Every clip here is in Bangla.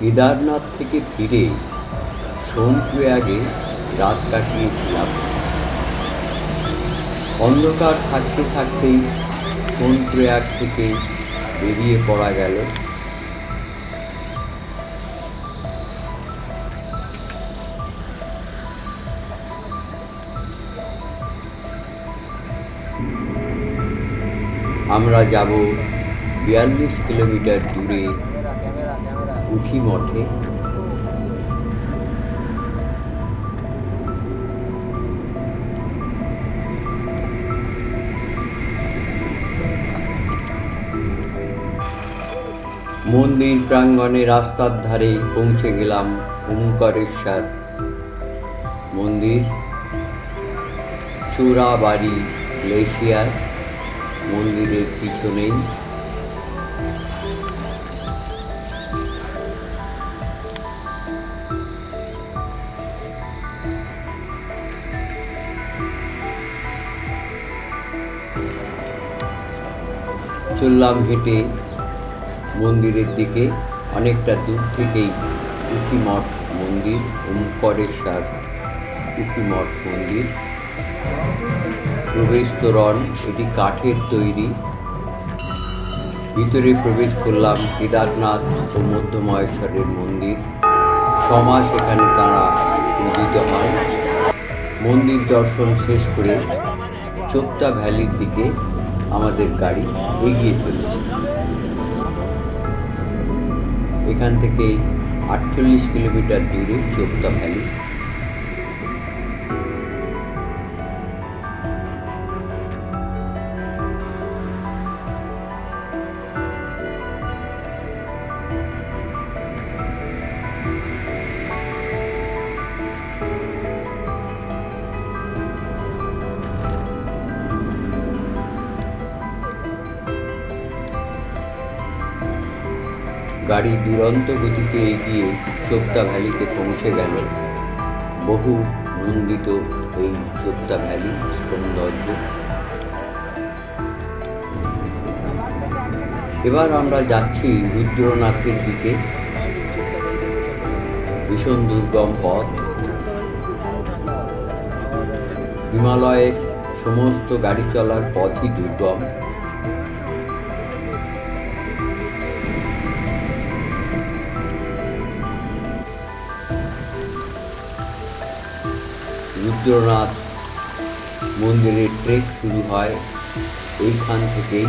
কেদারনাথ থেকে ফিরে সোনপ্রয়াগে রাত কাটিয়েছিলাম অন্ধকার থাকতে থাকতেই সোনপ্রয়াগ থেকে বেরিয়ে পড়া গেল। আমরা যাব বিয়াল্লিশ কিলোমিটার দূরে উঠি মঠে মন্দির প্রাঙ্গণে রাস্তার ধারে পৌঁছে গেলাম ওঙ্কারেশ্বর মন্দির চোরাবাড়ি গ্লেশিয়ার মন্দিরের পিছনেই। চললাম হেঁটে। মন্দিরের দিকে অনেকটা দূর থেকেই উখিমঠ মন্দির, ওমকরেশ্বর উখিমঠ মন্দির। প্রবেশ তোরণ এটি কাঠের তৈরি। ভিতরে প্রবেশ করলাম কেদারনাথ ও মধ্যমহেশ্বরের মন্দির। ছমাস এখানে তারা পূজিত হয়। মন্দির দর্শন শেষ করে চোপ্তা ভ্যালির দিকে আমাদের গাড়ি এগিয়ে চলেছে। এখান থেকে আটচল্লিশ কিলোমিটার দূরে চোপতা ভ্যালি। গাড়ি দুরন্ত গতিতে এগিয়ে চোপ্তা ভ্যালিতে পৌঁছে গেল। বহু নন্দিত এই চোপ্তা ভ্যালি সৌন্দর্য। এবার আমরা যাচ্ছি রুদ্রনাথের দিকে। ভীষণ দুর্গম পথ। হিমালয়ের সমস্ত গাড়ি চলার পথই দুর্গম। রুদ্রনাথ মন্দিরের ট্রেক শুরু হয় এইখান থেকেই।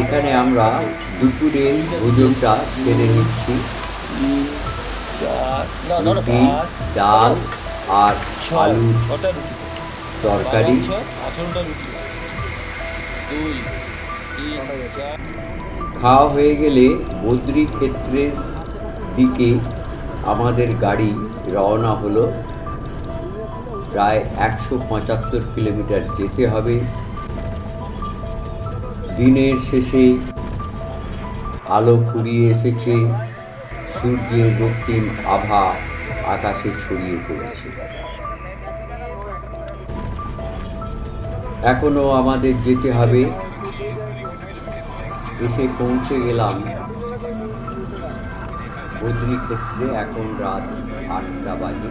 এখানে আমরা দুপুরের ভোজনটা সেরে নিচ্ছি। ডাল আর রুটি তরকারি। খাওয়া হয়ে গেলে বদ্রী ক্ষেত্রের দিকে আমাদের গাড়ি রওনা হলো। প্রায় একশো পঁচাত্তর কিলোমিটার যেতে হবে। দিনের শেষে আলো ফুরিয়ে এসেছে, সূর্যের রক্তিম আভা আকাশে ছড়িয়ে পড়েছে। এখনও আমাদের যেতে হবে। এসে পৌঁছে গেলাম বদ্রী ক্ষেত্রে এখন রাত আটটা বাজে।